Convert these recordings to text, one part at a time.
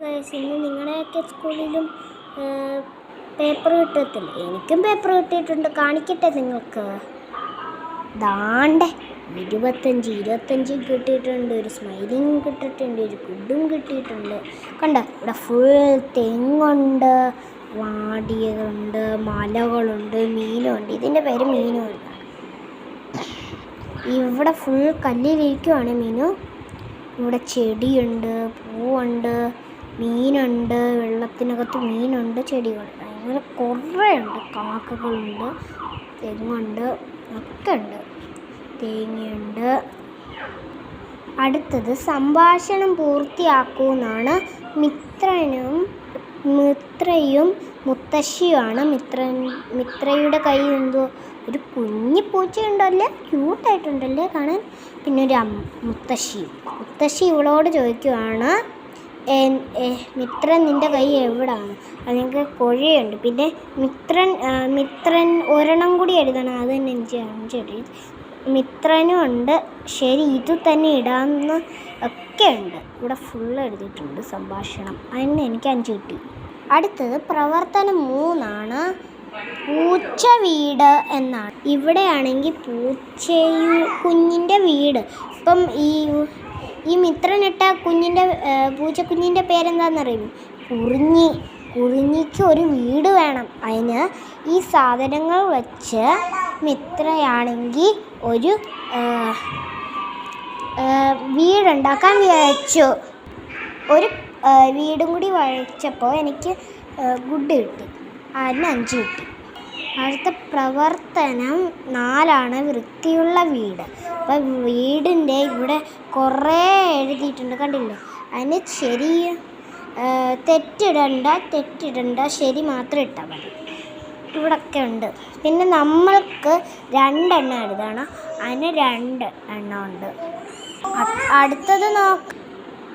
ഇന്ന് നിങ്ങളുടെയൊക്കെ സ്കൂളിലും പേപ്പർ കിട്ടത്തില്ല? എനിക്കും പേപ്പർ കിട്ടിയിട്ടുണ്ട്. കാണിക്കട്ടെ നിങ്ങൾക്ക്? ദാണ്ടേ ഇരുപത്തഞ്ച് ഇരുപത്തഞ്ച് കിട്ടിയിട്ടുണ്ട്. ഒരു സ്മൈലിങ് കിട്ടിയിട്ടുണ്ട് ഒരു ഗുഡും കിട്ടിയിട്ടുണ്ട്. കണ്ട? ഇവിടെ ഫുൾ തെങ്ങുണ്ട് വാടിയതുണ്ട് മലകളുണ്ട് മീനുണ്ട്. ഇതിന്റെ പേര് മീനുണ്ട് ഇവിടെ ഫുൾ കല്ലിലിരിക്കുവാണ് മീനു. ഇവിടെ ചെടിയുണ്ട് പൂവുണ്ട്. മീനുണ്ട് വെള്ളത്തിനകത്ത് മീനുണ്ട് ചെടികളുണ്ട്. അങ്ങനെ കുറേ ഉണ്ട് കാക്കകളുണ്ട് തെങ്ങുണ്ട് ഒക്കെ ഉണ്ട്. തേങ്ങയുണ്ട്. അടുത്തത് സംഭാഷണം പൂർത്തിയാക്കൂ എന്നാണ് മിത്രനും മിത്രയും മുത്തശ്ശിയുമാണ് മിത്രൻ മിത്രയുടെ കയ്യിൽ എന്തോ ഒരു കുഞ്ഞി പൂച്ചയുണ്ടല്ലേ ക്യൂട്ടായിട്ടുണ്ടല്ലേ കാണാൻ. പിന്നെ ഒരു മുത്തശ്ശി. മുത്തശ്ശി ഇവളോട് ചോദിക്കുവാണ് "എൻ- എ, മിത്രൻ നിന്റെ കൈ എവിടാണ്? അല്ലെങ്കിൽ കൊഴിയുണ്ട്. പിന്നെ മിത്രൻ മിത്രൻ ഒരെണ്ണം കൂടി എഴുതണം. അത് തന്നെ എനിക്ക് അഞ്ചെഴുതി മിത്രനും ഉണ്ട്. ശരി ഇത് തന്നെ ഇടാമെന്ന് ഒക്കെ ഉണ്ട്. ഇവിടെ ഫുൾ എഴുതിയിട്ടുണ്ട് സംഭാഷണം. അതിന് എനിക്ക് അഞ്ച് കിട്ടി. അടുത്തത് പ്രവർത്തനം മൂന്നാണ്. പൂച്ച വീട് എന്നാണ്. ഇവിടെയാണെങ്കിൽ പൂച്ചയും കുഞ്ഞിന്റെ വീട്. ഇപ്പം ഈ ഈ മിത്രനിട്ട കുഞ്ഞിന്റെ പൂച്ചക്കുഞ്ഞിന്റെ പേരെന്താണെന്നറിയുമോ കുറിഞ്ഞി. കുറിഞ്ഞിക്ക് ഒരു വീട് വേണം. അതിന് ഈ സാധനങ്ങൾ വച്ച് മിത്രയാണെങ്കിൽ ഒരു വീടുണ്ടാക്കാൻ വിചാരിച്ചു. ഒരു വീടും കൂടി വഴിച്ചപ്പോൾ എനിക്ക് ഗുഡ് കിട്ടി. അതിന് അഞ്ച് കിട്ടി. അടുത്ത പ്രവർത്തനം നാലാണ് വൃത്തിയുള്ള വീട്. അപ്പം വീടിന്റെ ഇവിടെ കുറേ എഴുതിയിട്ടുണ്ട് കണ്ടില്ലേ? അതിന് ശരി തെറ്റിടണ്ട തെറ്റിടണ്ട ശരി മാത്രം ഇട്ടാൽ മതി. ഇവിടൊക്കെ ഉണ്ട്. പിന്നെ നമ്മൾക്ക് രണ്ടെണ്ണം എഴുതണം. അതിന് രണ്ട് എണ്ണം ഉണ്ട്. അടുത്തത് നോക്ക.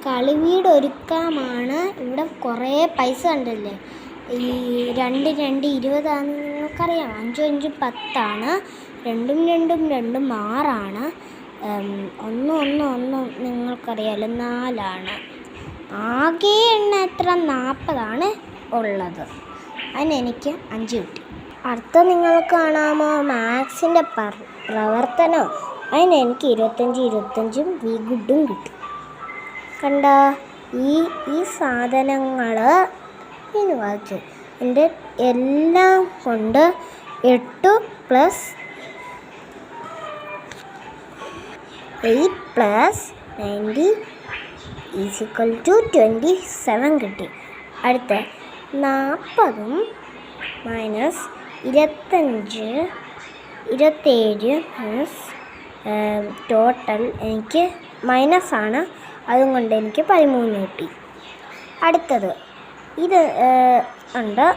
കളിവീട് ഒരുക്കാമാണ്. ഇവിടെ കുറേ പൈസ കണ്ടില്ലേ ഈ രണ്ട് രണ്ട് ഇരുപതാണെന്ന് നിങ്ങൾക്കറിയാം അഞ്ചും അഞ്ചും പത്താണ്. രണ്ടും രണ്ടും രണ്ടും ആറാണ്. ഒന്ന് ഒന്ന് ഒന്ന് ഒന്നും നിങ്ങൾക്കറിയാലോ നാലാണ്. ആകെ എണ്ണ എത്ര? നാൽപ്പതാണ് ഉള്ളത്. അതിനെനിക്ക് അഞ്ച് കിട്ടി. അടുത്ത നിങ്ങൾ കാണാമോ? മാത്സിന്റെ പ്രവർത്തനം. അതിനെനിക്ക് ഇരുപത്തഞ്ച് ഇരുപത്തഞ്ചും വി ഗുഡും കിട്ടി. കണ്ട? ഈ ഈ സാധനങ്ങൾ ഇനി വായിച്ചു. എന്റെ എല്ലാം കൊണ്ട് എട്ട് plus eight plus ninety is equal to twenty seven കിട്ടി. അടുത്ത നാൽപ്പതും മൈനസ് ഇരുപത്തഞ്ച് ഇരുപത്തേഴ് മൈനസ് ടോട്ടൽ എനിക്ക് മൈനസ് ആണ് അതുകൊണ്ട് എനിക്ക് പതിമൂന്ന് കിട്ടി. അടുത്തത് ഇത് ഉണ്ട്.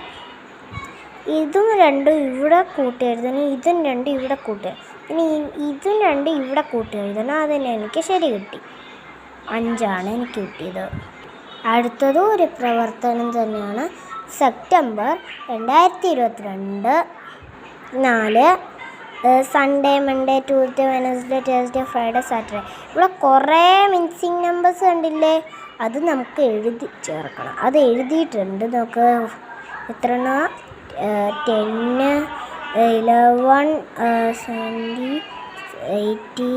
ഇതും രണ്ടും ഇവിടെ കൂട്ടി എഴുതണം. ഇതും രണ്ടും ഇവിടെ കൂട്ടി ഇനി ഇതും രണ്ടും ഇവിടെ കൂട്ടി എഴുതണം. അതിന് എനിക്ക് ശരി കിട്ടി. അഞ്ചാണ് എനിക്ക് കിട്ടിയത്. അടുത്തതും ഒരു പ്രവർത്തനം തന്നെയാണ്. സെപ്റ്റംബർ രണ്ടായിരത്തി ഇരുപത്തിരണ്ട് നാല് Sunday Monday Tuesday Wednesday Thursday Friday Saturday ഇവിടെ കുറേ മിൻസിങ് നമ്പേഴ്സ് കണ്ടില്ലേ? അത് നമുക്ക് എഴുതി ചേർക്കണം. അത് എഴുതിയിട്ടുണ്ട് നമുക്ക് എത്ര ടെന്ന് ഇലവൺ സെവന്റി എയ്റ്റി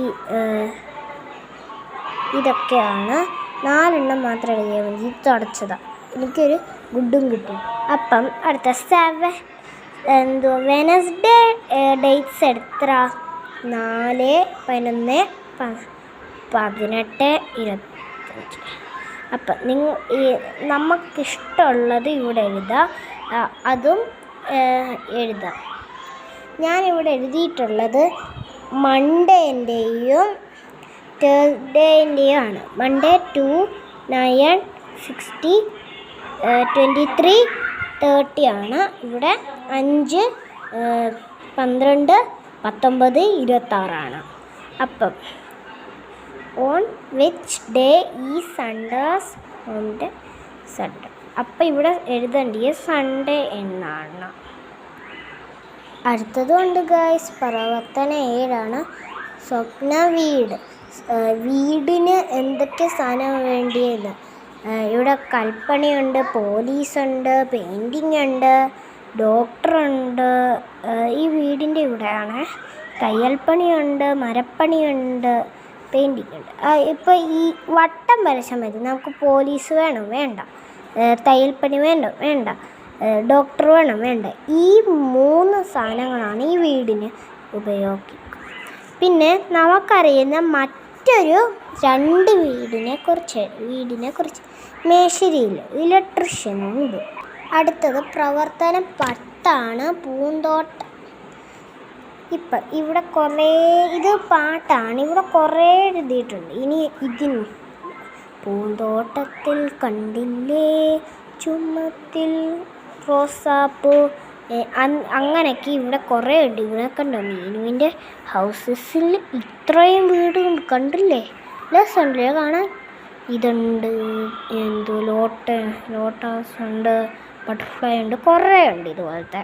ഇതൊക്കെയാണ്. നാലെണ്ണം മാത്രം എഴുതിയാൽ മതി. തുടച്ചതാണ് എനിക്കൊരു ഗുഡും കിട്ടി. അപ്പം അടുത്ത സെവൻ എന്തോ? വെനസ്ഡേ ഡേറ്റ്സ് എത്ര നാല് പതിനൊന്ന് പതിനെട്ട് ഇരുപത്തഞ്ച്. അപ്പം നിങ്ങൾ ഈ നമുക്കിഷ്ടമുള്ളത് ഇവിടെ എഴുതാം. അതും എഴുതാം. ഞാനിവിടെ എഴുതിയിട്ടുള്ളത് മൺഡേന്റെയും തേഴ്സ്ഡേന്റെയും ആണ് Monday two nine sixty twenty three thirty ആണ് ഇവിടെ അഞ്ച് പന്ത്രണ്ട് പത്തൊമ്പത് ഇരുപത്താറാണ്. അപ്പം ഓൺ വിച്ച് ഡേ ഈ സൺഡേസ് ഓൺ ഡേ സൺഡേ അപ്പം ഇവിടെ എഴുതേണ്ടിയ സൺഡേ എന്നാണ്. അടുത്തതുകൊണ്ട് ഗായ്സ് പ്രവർത്തന ഏഴാണ് സ്വപ്ന വീട്. വീടിന് എന്തൊക്കെ സാധനം വേണ്ടിയത് ഇവിടെ കൽപ്പണിയുണ്ട് പോലീസുണ്ട് പെയിന്റിങ് ഉണ്ട് ഡോക്ടറുണ്ട് ഈ വീടിന്റെ ഇവിടെയാണ്. തയ്യൽപ്പണിയുണ്ട് മരപ്പണിയുണ്ട്. പെയിന്റിങ് ഉണ്ട് ഇപ്പോൾ ഈ വട്ടം വരച്ചാൽ മതി നമുക്ക് പോലീസ് വേണം വേണ്ട. തയ്യൽപ്പണി വേണ്ട വേണ്ട. ഡോക്ടർ വേണം വേണ്ട. ഈ മൂന്ന് സാധനങ്ങളാണ് ഈ വീടിന് ഉപയോഗിക്കുക. പിന്നെ നമുക്കറിയുന്ന മറ്റൊരു രണ്ട് വീടിനെ കുറിച്ച് വീടിനെ കുറിച്ച്. മേശരിയിൽ ഇലക്ട്രീഷ്യനുണ്ട് അടുത്തത് പ്രവർത്തനം പത്താണ് പൂന്തോട്ടം. ഇപ്പം ഇവിടെ കുറേ ഇത് പാട്ടാണ്. ഇവിടെ കുറേ എഴുതിയിട്ടുണ്ട്. ഇനി ഇതിന് പൂന്തോട്ടത്തിൽ കണ്ടില്ലേ? ചുമത്തിൽ റോസാപ്പൂ. അങ്ങനെയൊക്കെ ഇവിടെ കുറേ ഉണ്ട്. കണ്ടോ? മീനുവിന്റെ ഹൗസസിൽ ഇത്രയും വീടുണ്ട്. കണ്ടില്ലേ? രസമുണ്ടല്ലേ? കാണാൻ? ഇതുണ്ട്. എന്തോ? ലോട്ട ലോട്ടസ് ഉണ്ട്. ബട്ടർഫ്ലൈ ഉണ്ട്. കുറേ ഉണ്ട് ഇതുപോലത്തെ.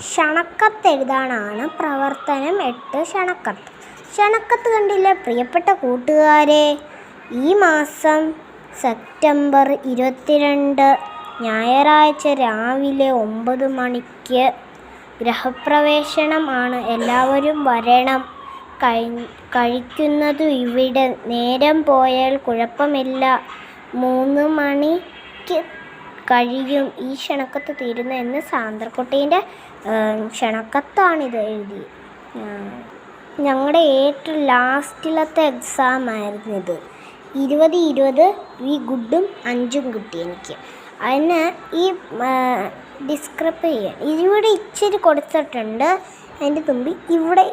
ക്ഷണക്കത്തെഴുതാനാണ് പ്രവർത്തനം എട്ട് ഷണക്കത്ത് ക്ഷണക്കത്ത് കണ്ടില്ലേ? പ്രിയപ്പെട്ട കൂട്ടുകാരെ ഈ മാസം സെപ്റ്റംബർ ഇരുപത്തിരണ്ട് ഞായറാഴ്ച രാവിലെ ഒമ്പത് മണിക്ക് ഗ്രഹപ്രവേശനമാണ് എല്ലാവരും വരണം. കഴി കഴിക്കുന്നതും ഇവിടെ. നേരം പോയാൽ കുഴപ്പമില്ല. മൂന്ന് മണിക്ക് കഴിയും. ഈ ക്ഷണക്കത്ത് തീരുന്ന എന്ന് സാന്ദ്രക്കുട്ടീന്റെ ക്ഷണക്കത്താണിത് എഴുതി. ഞങ്ങളുടെ ഏറ്റവും ലാസ്റ്റിലത്തെ എക്സാം ആയിരുന്നു ഇത്. ഇരുപത് ഇരുപത് വി ഗുഡും അഞ്ചും കിട്ടി എനിക്ക്. അതിന് ഈ ഡിസ്ക്രൈബ് ചെയ്യാൻ ഇവിടെ ഇച്ചിരി കൊടുത്തിട്ടുണ്ട്. അതിന്റെ തുമ്പി ഇവിടെ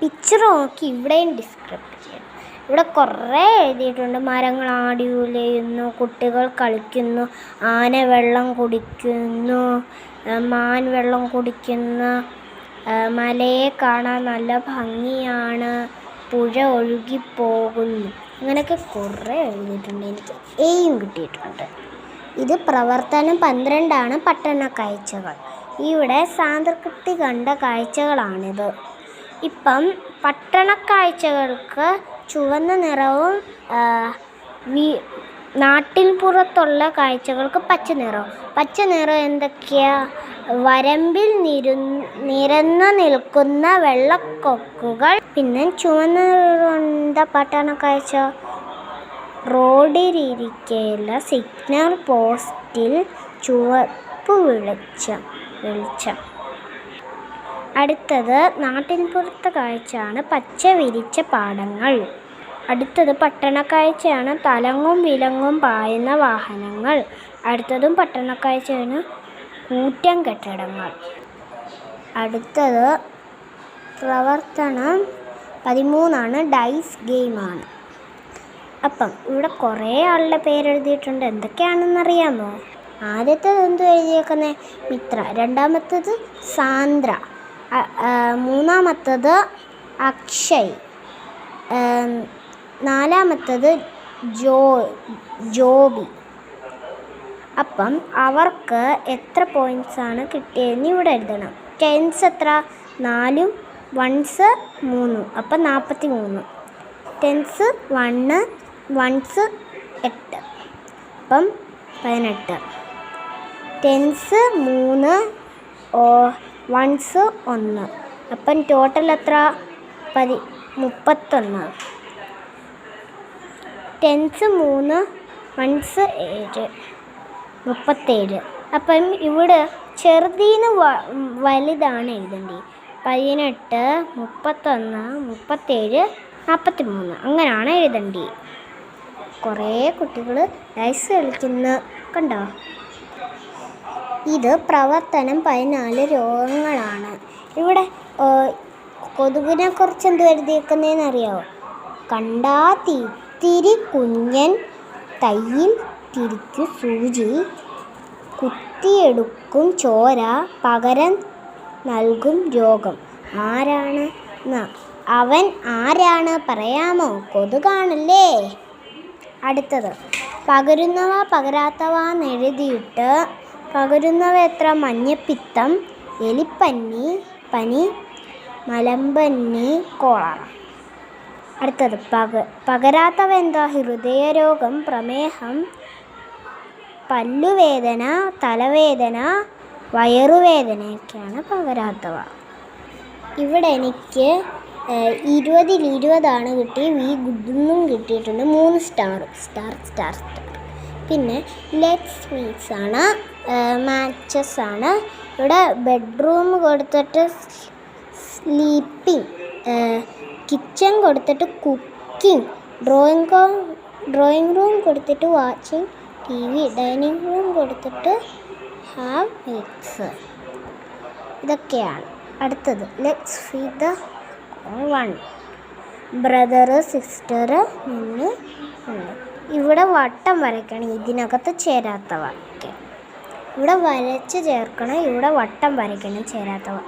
പിക്ചർ നോക്കി ഇവിടെയും ഡിസ്ക്രൈബ് ചെയ്യണം ഇവിടെ കുറേ എഴുതിയിട്ടുണ്ട്. മരങ്ങൾ ആടി ഉലയുന്നു കുട്ടികൾ കളിക്കുന്നു ആന വെള്ളം കുടിക്കുന്നു മാൻ വെള്ളം കുടിക്കുന്ന മലയെ കാണാൻ നല്ല ഭംഗിയാണ് പുഴ ഒഴുകിപ്പോകുന്നു. അങ്ങനെയൊക്കെ കുറേ എഴുതിയിട്ടുണ്ട്. എനിക്ക് എയും കിട്ടിയിട്ടുണ്ട്. ഇത് പ്രവർത്തനം പന്ത്രണ്ടാണ് പട്ടണ കാഴ്ചകൾ. ഇവിടെ സാന്ദ്രകുട്ടി കണ്ട കാഴ്ചകളാണിത്. ഇപ്പം പട്ടണ കാഴ്ചകൾക്ക് ചുവന്ന നിറവും നാട്ടിൻ പുറത്തുള്ള കാഴ്ചകൾക്ക് പച്ച നിറം പച്ച നിറം എന്തൊക്കെയാ? വരമ്പിൽ നിരു നിരന്നു നിൽക്കുന്ന വെള്ളക്കൊക്കുകൾ. പിന്നെ ചുവന്ന എന്താ പട്ടണ കാഴ്ച. റോഡിലിരിക്കയില്ല സിഗ്നൽ പോസ്റ്റിൽ ചുവപ്പ് വിളിച്ച വെളിച്ചം. അടുത്തത് നാട്ടിൻപുറത്തെ കാഴ്ചയാണ് പച്ച വിരിച്ച പാടങ്ങൾ. അടുത്തത് പട്ടണക്കാഴ്ചയാണ്. തലങ്ങും വിലങ്ങും പായുന്ന വാഹനങ്ങൾ. അടുത്തതും പട്ടണക്കാഴ്ചയാണ്. കൂറ്റം കെട്ടിടങ്ങൾ. അടുത്തത് പ്രവർത്തനം പതിമൂന്നാണ്. ഡൈസ് ഗെയിമാണ്. അപ്പം ഇവിടെ കുറേ ആളുടെ പേരെഴുതിയിട്ടുണ്ട്. എന്തൊക്കെയാണെന്നറിയാമോ? ആദ്യത്തേത് എന്ത് എഴുതിയേക്കുന്നത് മിത്ര. രണ്ടാമത്തേത് സാന്ദ്ര. മൂന്നാമത്തത് അക്ഷയ്. നാലാമത്തേത് ജോ ജോബി. അപ്പം അവർക്ക് എത്ര പോയിൻസാണ് കിട്ടിയതെന്ന് ഇവിടെ എഴുതണം. ടെൻസ് എത്ര? നാലും. വൺസ് മൂന്നും. അപ്പം നാൽപ്പത്തി മൂന്ന് ടെൻസ് വണ്ണ് വൺസ് എട്ട്. അപ്പം പതിനെട്ട്. ടെൻസ് മൂന്ന് ഓ വൺസ് ഒന്ന്. അപ്പം ടോട്ടൽ എത്ര? പതി മുപ്പത്തൊന്ന്. ടെൻസ് മൂന്ന് വൺസ് ഏഴ് മുപ്പത്തേഴ്. അപ്പം ഇവിടെ ചെറുതീന്ന് വലുതാണ് എഴുതേണ്ടത്. പതിനെട്ട് മുപ്പത്തൊന്ന് മുപ്പത്തേഴ് നാൽപ്പത്തി മൂന്ന് അങ്ങനെയാണ് എഴുതേണ്ടി കുറേ കുട്ടികൾ ഡൈസ് കളിക്കുന്ന. കണ്ടോ? ഇത് പ്രവർത്തനം പതിനാല് രോഗങ്ങളാണ്. ഇവിടെ കൊതുകിനെ കുറിച്ച് എന്ത് എഴുതിയേക്കുന്നതെന്ന് അറിയാമോ കണ്ടാ തിത്തിരി കുഞ്ഞൻ തയ്യിൽ തിരിക്കു സൂചി. കുത്തിയെടുക്കും ചോര പകരം നൽകും രോഗം. ആരാണ്? അവൻ ആരാണ് പറയാമോ? കൊതുകാണല്ലേ? അടുത്തത്. പകരുന്നവ പകരാത്തവ എന്നെഴുതിയിട്ട് പകരുന്നവ എത്ര മഞ്ഞപ്പിത്തം എലിപ്പന്നി പനി മലമ്പന്നി കോളറ. അടുത്തത് പക പകരാത്തവ എന്താ ഹൃദയരോഗം പ്രമേഹം പല്ലുവേദന തലവേദന വയറുവേദനയൊക്കെയാണ് പകരാത്തവ. ഇവിടെ എനിക്ക് ഇരുപതിൽ ഇരുപതാണ് കിട്ടി വി ഗുഡെന്നും കിട്ടിയിട്ടുണ്ട്. മൂന്ന് സ്റ്റാർ സ്റ്റാർ സ്റ്റാർ സ്റ്റാർ. പിന്നെ ലെറ്റ്സ് മീറ്റ്സ് ആണ് മാച്ചസ് ആണ് ഇവിടെ ബെഡ്റൂം കൊടുത്തിട്ട് സ്ലീപ്പിംഗ് കിച്ചൺ കൊടുത്തിട്ട് കുക്കിംഗ് ഡ്രോയിങ് ഡ്രോയിങ് റൂം കൊടുത്തിട്ട് watching T V dining room കൊടുത്തിട്ട് ഹാവ് മീറ്റ്സ് ഇതൊക്കെയാണ്. അടുത്തത്. Let's fee the one brother sister നിന്ന് ഉണ്ട് ഇവിടെ വട്ടം വരയ്ക്കണം. ഇതിനകത്ത് ചേരാത്തവ ഓക്കെ ഇവിടെ വരച്ച് ചേർക്കണം. ഇവിടെ വട്ടം വരയ്ക്കണം. ചേരാത്തവ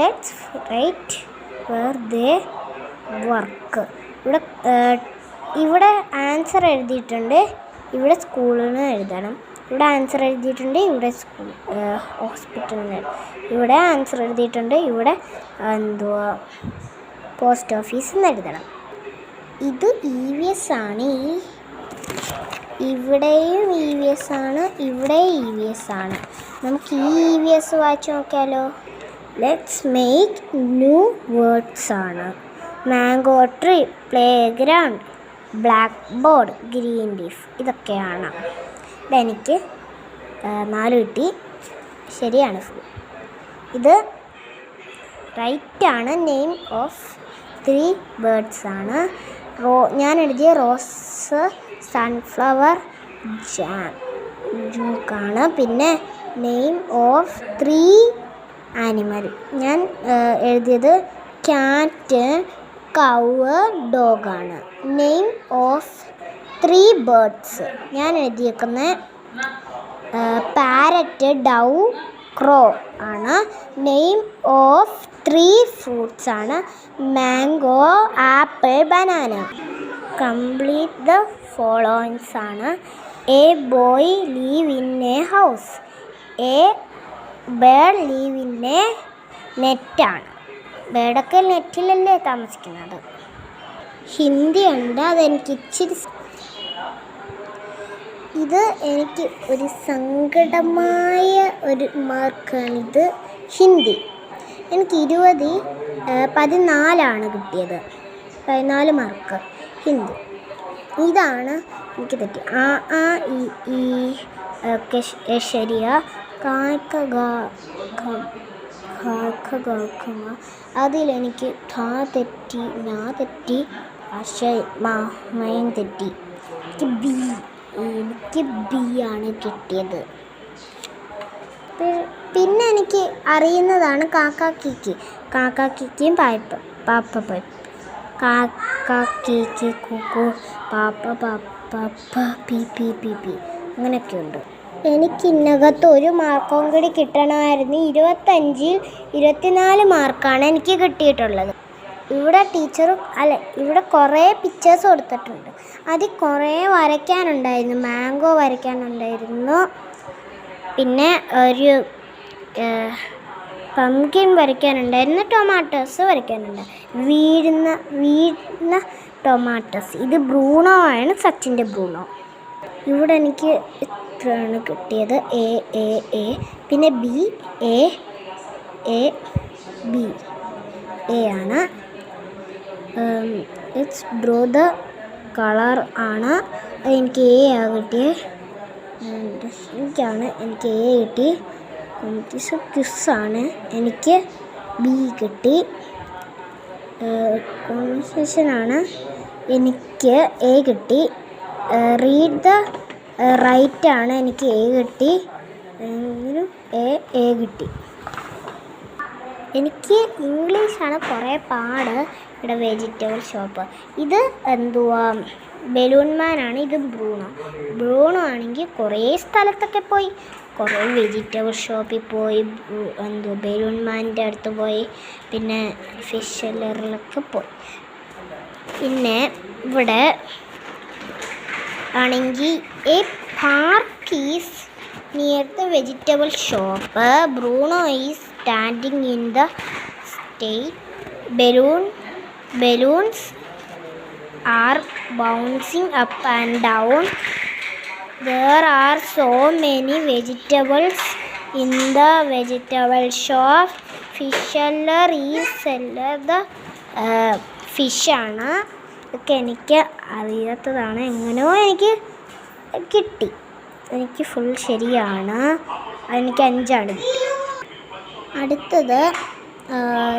let's write where they work. ഇവിടെ ഇവിടെ ആൻസർ എഴുതിയിട്ടുണ്ട്. ഇവിടെ സ്കൂളിൽ നിന്ന് എഴുതണം. ഇവിടെ ആൻസർ എഴുതിയിട്ടുണ്ട്. ഇവിടെ സ്കൂൾ ഹോസ്പിറ്റലിൽ നിന്ന് ഇവിടെ ആൻസർ എഴുതിയിട്ടുണ്ട്. ഇവിടെ എന്തുവാ പോസ്റ്റ് ഓഫീസിൽ നിന്ന് എഴുതണം. ഇത് ഇ വി എസ് ആണ്. ഇവിടെയും ഇ വി എസ് ആണ്. ഇവിടെ ഇ വി എസ് ആണ്. നമുക്ക് ഈ ഇ വി എസ് വായിച്ച് നോക്കിയാലോ. ലെറ്റ്സ് മേക്ക് ന്യൂ വേർഡ്സ് ആണ്. Mango tree play ground black board green leaf ഇതൊക്കെയാണ് ഇതെനിക്ക് ആ, നാല് കിട്ടി. ശരിയാണ്. ഇത് റൈറ്റ് ആണ് നെയിം ഓഫ് ത്രീ ബേർഡ്സ് ആണ്. റോ ഞാൻ എഴുതിയ റോസ് സൺഫ്ലവർ ജാൻ ജൂക്കാണ്. പിന്നെ നെയിം ഓഫ് ത്രീ ആനിമൽ. ഞാൻ എഴുതിയത് ക്യാറ്റ് കൗവ് ഡോഗാണ്. നെയിം ഓഫ് ത്രീ ബേർഡ്സ് ഞാൻ എഴുതിയേക്കുന്ന പാരറ്റ് ഡൗ ക്രോ ആണ്. നെയിം ഓഫ് ത്രീ ഫ്രൂട്ട്സ് ആണ്. Mango apple banana complete the followings ആണ്. A boy live in a house a bird live in a നെറ്റാണ് ബേർഡൊക്കെ നെറ്റിലല്ലേ താമസിക്കുന്നത്. ഹിന്ദി ഉണ്ട് അതെനിക്ക് ഇച്ചിരി ഇത് എനിക്ക് ഒരു സങ്കടമായ ഒരു മാർക്കാണിത് ഹിന്ദി. എനിക്ക് ഇരുപത് പതിനാലാണ് കിട്ടിയത്. പതിനാല് മാർക്ക് ഹിന്ദി. ഇതാണ് എനിക്ക് തെറ്റി ആ ആ ഈ ഒക്കെ ശരിയാ. കാക്ക കാക്ക ഗാക്കമ അതിലെനിക്ക് ധാ തെറ്റി ഞാ തെറ്റി പക്ഷേ മയം തെറ്റി. എനിക്ക് ബി എനിക്ക് ബി ആണ് കിട്ടിയത്. പിന്നെ എനിക്ക് അറിയുന്നതാണ് കാക്കാക്കിക്ക് കാക്കാക്കിക്കും പായ്പ പാപ്പ പൈപ്പ് കാക്കാക്കിക്ക് കുക്കു പാപ്പ പാപ്പ പി പി പി പി. അങ്ങനെയൊക്കെയുണ്ട്. എനിക്ക് ഇതിനകത്ത് ഒരു മാർക്കും കൂടി കിട്ടണമായിരുന്നു. ഇരുപത്തഞ്ചിൽ ഇരുപത്തിനാല് മാർക്കാണ് എനിക്ക് കിട്ടിയിട്ടുള്ളത്. ഇവിടെ ടീച്ചറും അല്ല ഇവിടെ കുറേ പിക്ചേഴ്സ് കൊടുത്തിട്ടുണ്ട്. അതിൽ കുറേ വരയ്ക്കാനുണ്ടായിരുന്നു. മാംഗോ വരയ്ക്കാനുണ്ടായിരുന്നു. പിന്നെ ഒരു പംകിൻ വരയ്ക്കാനുണ്ടായിരുന്നു. ടൊമാറ്റോസ് വരയ്ക്കാനുണ്ട് വീഴുന്ന വീഴുന്ന ടൊമാറ്റോസ് ഇത് ബ്രൂണോ ആണ് സച്ചിന്റെ ബ്രൂണോ ഇവിടെ എനിക്ക് ഇത്രയാണ് കിട്ടിയത്. A A A. പിന്നെ B A A B. A ആണ്. ഇറ്റ്സ് ഡ്രോ ദ കളർ ആണ്. എനിക്ക് എ ആ കിട്ടിയത് എനിക്കാണ് എനിക്ക് എ കിട്ടി. കോമ്പറ്റീഷൻ ആണ്. എനിക്ക് ബി കിട്ടി. കോൺവെർസേഷനാണ് എനിക്ക് എ കിട്ടി. റീഡ് ദ റൈറ്റ് ആണ് എനിക്ക് എ കിട്ടി. എങ്കിലും എ എ കിട്ടി. എനിക്ക് ഇംഗ്ലീഷാണ് കുറേ പാട് ഇവിടെ വെജിറ്റബിൾ ഷോപ്പ് ഇത് എന്തുവാ? ബലൂൺ മാനാണ് ഇത് ബ്രൂണോ ബ്രൂണോ ആണെങ്കിൽ കുറേ സ്ഥലത്തൊക്കെ പോയി. കുറേ വെജിറ്റബിൾ ഷോപ്പിൽ പോയി എന്തോ എന്തുവാ ബലൂൺ മാന്റെ അടുത്ത് പോയി. പിന്നെ ഫിഷ് സെല്ലറിലൊക്കെ പോയി. പിന്നെ ഇവിടെ ആണെങ്കിൽ a park is near the vegetable shop Bruno is standing in the state balloon balloons are bouncing up and down there are so many vegetables in the vegetable shop. Fish seller is seller the ഫിഷാണ് ആണ്. ഇതൊക്കെ എനിക്ക് അറിയാത്തതാണ്. എങ്ങനെയോ എനിക്ക് കിട്ടി. എനിക്ക് full ശരിയാണ്. എനിക്ക് അഞ്ചാണ്. അടുത്തത്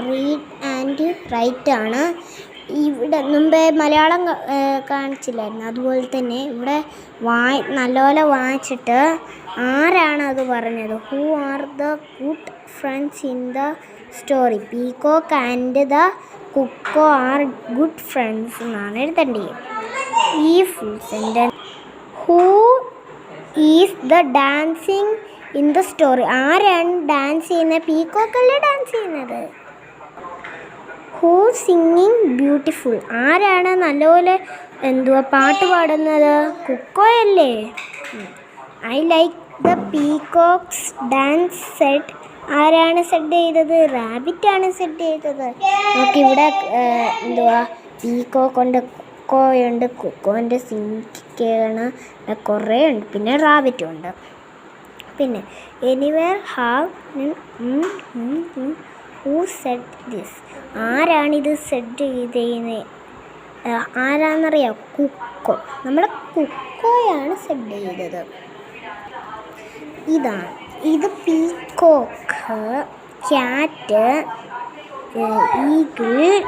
റീഡ് ആൻഡ് റൈറ്റ് ആണ്. ഇവിടെ മുമ്പേ മലയാളം കാണിച്ചില്ലായിരുന്നു. അതുപോലെ തന്നെ ഇവിടെ വായി നല്ലപോലെ വായിച്ചിട്ട് ആരാണ് അത് പറഞ്ഞത്? Who are the good friends in the story peacock and the cuckoo are good friends എന്നാണ് എഴുതേണ്ടത്. ഈ full sentence who is the dancing in the story ആരാണ് ഡാൻസ് ചെയ്യുന്നത്? പീക്കോക്കല്ലേ ഡാൻസ് ചെയ്യുന്നത്? ഹൂ സിംഗിങ് ബ്യൂട്ടിഫുൾ ആരാണ് നല്ലപോലെ എന്തുവാ പാട്ട് പാടുന്നത്? കുക്കോയല്ലേ I like the peacocks dance set ആരാണ് സെറ്റ് ചെയ്തത്? റാബിറ്റ് ആണ് സെറ്റ് ചെയ്തത്. നമുക്കിവിടെ എന്തുവാ? പീക്കോ കൊണ്ട് കൊക്കോയുണ്ട് കൊക്കോന്റെ സിങ്കാണ് കുറേ ഉണ്ട്. പിന്നെ റാബിറ്റും ഉണ്ട്. പിന്നെ anywhere have who set this ആരാണിത് സെറ്റ് ചെയ്തേന്ന് ആരാണെന്നറിയാം കുക്കോ നമ്മുടെ കുക്കോയാണ് സെറ്റ് ചെയ്തത്. ഇതാണ്. ഇത് peacock cat eagle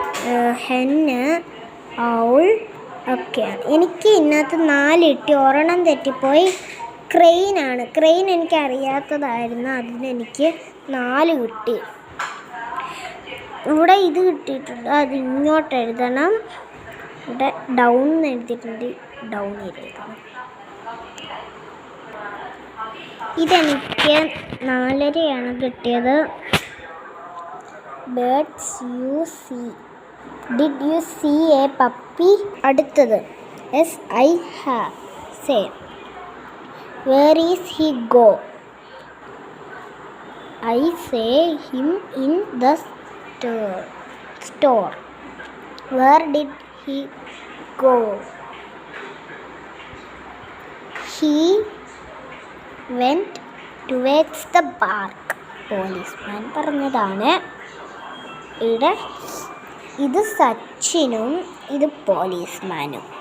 hen owl ഒക്കെയാണ്. എനിക്ക് ഇന്നത്തെ നാലിട്ടി ഒരെണ്ണം തെറ്റിപ്പോയി. ക്രെയിനാണ് ക്രെയിൻ എനിക്ക് അറിയാത്തതായിരുന്നു. അതിന് എനിക്ക് നാല് കിട്ടി. ഇവിടെ ഇത് കിട്ടിയിട്ടുണ്ട്. അത് ഇങ്ങോട്ട് എഴുതണം. ഇവിടെ ഡൗൺ എഴുതിയിട്ടുണ്ട്. ഡൗൺ എഴുതണം ഇതെനിക്ക് നാലരയാണ് കിട്ടിയത്. Birds you see did you see a puppy അടുത്തത്. S I ah say where is he go I say him in the store where did he go he went towards the park policeman പറഞ്ഞതാണ്. ഇവിടെ ഇത് സച്ചിനും ഇത് പോലീസ്മാനും